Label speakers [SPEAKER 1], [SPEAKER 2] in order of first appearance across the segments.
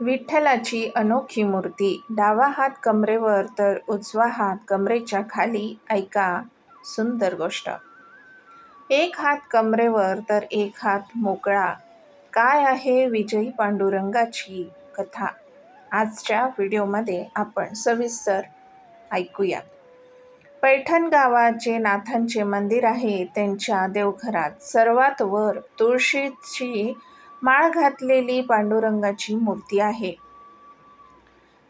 [SPEAKER 1] विठ्ठलाची अनोखी मूर्ती. डावा हात कमरेवर तर उजवा हात कमरेच्या खाली. ऐका सुंदर गोष्ट. एक हात कमरेवर तर एक हात मोकळा. काय आहे विजयी पांडुरंगाची कथा? आजच्या व्हिडिओमध्ये आपण सविस्तर ऐकूया पैठण गावात जे नाथांचे मंदिर आहे त्यांच्या देवघरात. सर्वात वर तुळशीची माळ घातलेली पांडुरंगाची मूर्ती आहे.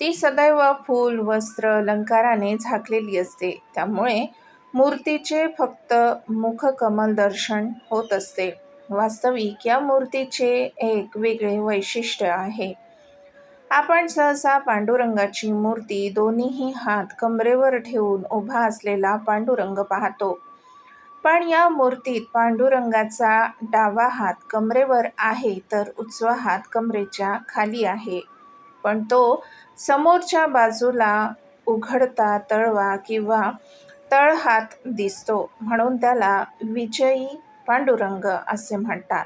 [SPEAKER 1] ती सदैव फूल वस्त्र अलंकाराने झाकलेली असते. त्यामुळे मूर्तीचे फक्त मुखकमल दर्शन होत असते. वास्तविक या मूर्तीचे एक वेगळे वैशिष्ट्य आहे. आपण सहसा पांडुरंगाची मूर्ती दोन्हीही हात कमरेवर ठेवून उभा असलेला पांडुरंग पाहतो. पण या मूर्तीत पांडुरंगाचा डावा हात कमरेवर आहे तर उजवा हात कमरेच्या खाली आहे. पण तो समोरच्या बाजूला उघडता तळवा किंवा तळहात दिसतो म्हणून त्याला विजयी पांडुरंग असे म्हणतात.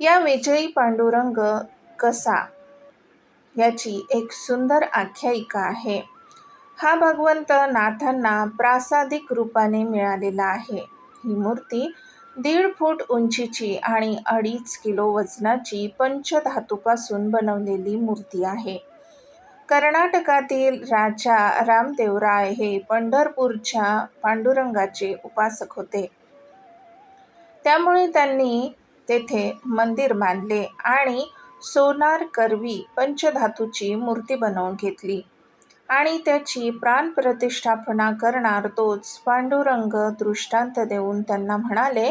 [SPEAKER 1] या विजयी पांडुरंग कसा? याची एक सुंदर आख्यायिका आहे. हा भगवंत नाथांना प्रासादिक रूपाने मिळालेला आहे. ही मूर्ती दीड फूट उंचीची आणि अडीच किलो वजनाची पंचधातूपासून बनवलेली मूर्ती आहे. कर्नाटकातील राजा रामदेवराय हे पंढरपूरच्या पांडुरंगाचे उपासक होते. त्यामुळे त्यांनी तेथे मंदिर बांधले आणि सोनार करवी पंचधातूची मूर्ती बनवून घेतली. आणि त्याची प्राणप्रतिष्ठापना करणार तोच पांडुरंग दृष्टांत देऊन त्यांना म्हणाले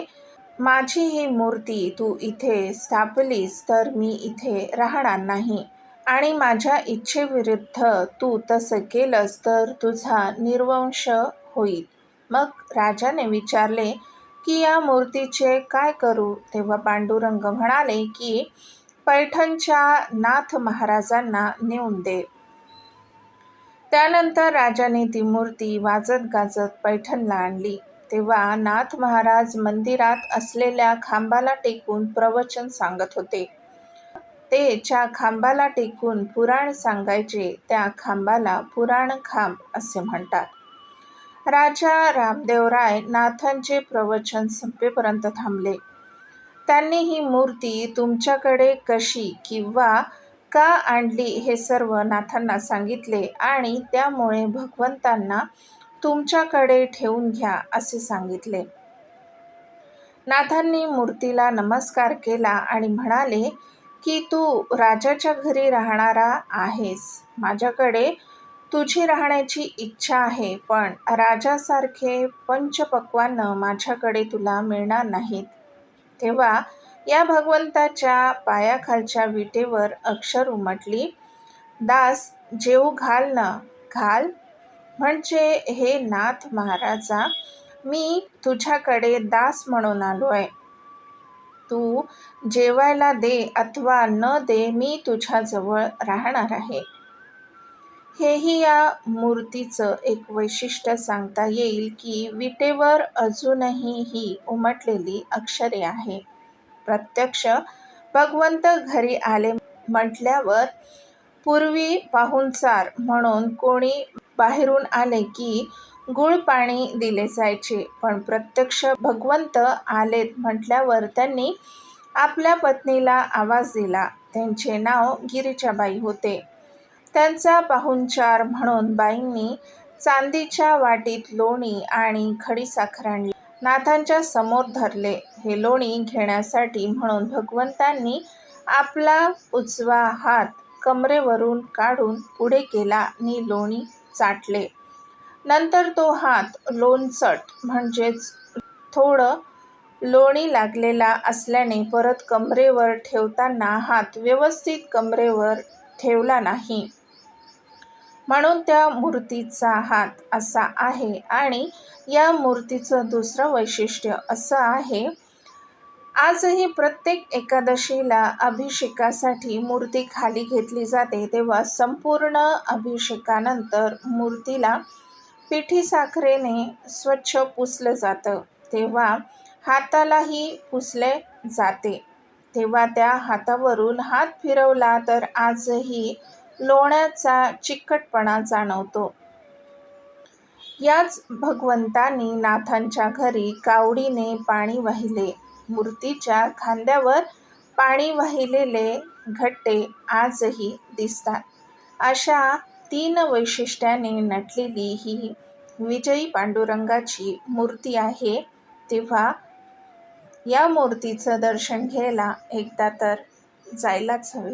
[SPEAKER 1] माझी ही मूर्ती तू इथे स्थापलीस तर मी इथे राहणार नाही. आणि माझ्या इच्छेविरुद्ध तू तसं केलंस तर तुझा निर्वंश होईल. मग राजाने विचारले की या मूर्तीचे काय करू? तेव्हा पांडुरंग म्हणाले की पैठणच्या नाथ महाराजांना नेऊन दे. त्यानंतर राजाने ती मूर्ती वाजत गाजत पैठणला आणली. तेव्हा नाथ महाराज मंदिरात असलेल्या खांबाला टेकून प्रवचन सांगत होते. ते ज्या खांबाला टेकून पुराण सांगायचे त्या खांबाला पुराण खांब असे म्हणतात. राजा रामदेवराय नाथांचे प्रवचन संपेपर्यंत थांबले. त्यांनी ही मूर्ती तुमच्याकडे कशी किंवा का आणली हे सर्व नाथांना सांगितले आणि त्यामुळे भगवंतांना तुमच्याकडे ठेवून घ्या असे सांगितले. नाथांनी मूर्तीला नमस्कार केला आणि म्हणाले की तू राजाच्या घरी राहणारा आहेस. माझ्याकडे तुझी राहण्याची इच्छा आहे पण राजासारखे पंचपक्वानं माझ्याकडे तुला मिळणार नाहीत. तेव्हा या भगवंताच्या पायाखालच्या विटेवर अक्षर उमटली. दास जेऊ घाल ना घाल. म्हणजे हे नाथ महाराजा मी तुझ्याकडे दास म्हणून आलो आहे तू जेवायला दे अथवा न दे मी तुझ्याजवळ राहणार आहे. हेही या मूर्तीचं एक वैशिष्ट्य सांगता येईल की विटेवर अजूनही ही उमटलेली अक्षरे आहे. प्रत्यक्ष भगवंत घरी आले म्हटल्यावर पूर्वी पाहुणचार म्हणून कोणी बाहेरून आले की गुळ पाणी दिले जायचे. पण प्रत्यक्ष भगवंत आलेत म्हटल्यावर त्यांनी आपल्या पत्नीला आवाज दिला. त्यांचे नाव गिरीच्याबाई होते. त्यांचा पाहुणचार म्हणून बाईंनी चांदीच्या वाटीत लोणी आणि खडीसाखर आणली. नाथांच्या समोर धरले. हे लोणी घेण्यासाठी म्हणून भगवंतांनी आपला उजवा हात कमरेवरून काढून पुढे केला आणि लोणी चाटले. नंतर तो हात लोणचट म्हणजेच थोडं लोणी लागलेला असल्याने परत कमरेवर ठेवताना हात व्यवस्थित कमरेवर ठेवला नाही. म्हणून त्या मूर्तीचा हात असा आहे आणि या मूर्तीचं दुसरं वैशिष्ट्य असं आहे. आजही प्रत्येक एकादशीला अभिषेकासाठी मूर्ती खाली घेतली जाते. तेव्हा संपूर्ण अभिषेकानंतर मूर्तीला पिठी साखरेने स्वच्छ पुसलं जातं. तेव्हा हातालाही पुसले जाते. तेव्हा त्या हातावरून हात फिरवला तर आजही लोण्याचा चिकटपणा जाणवतो. याच भगवंतानी नाथांच्या घरी कावडीने पाणी वाहिले. मूर्तीच्या खांद्यावर पाणी वाहिलेले घट्टे आजही दिसतात. अशा तीन वैशिष्ट्याने नटलेली ही विजयी पांडुरंगाची मूर्ती आहे. तेव्हा या मूर्तीचं दर्शन घ्यायला एकदा तर जायलाच हवे.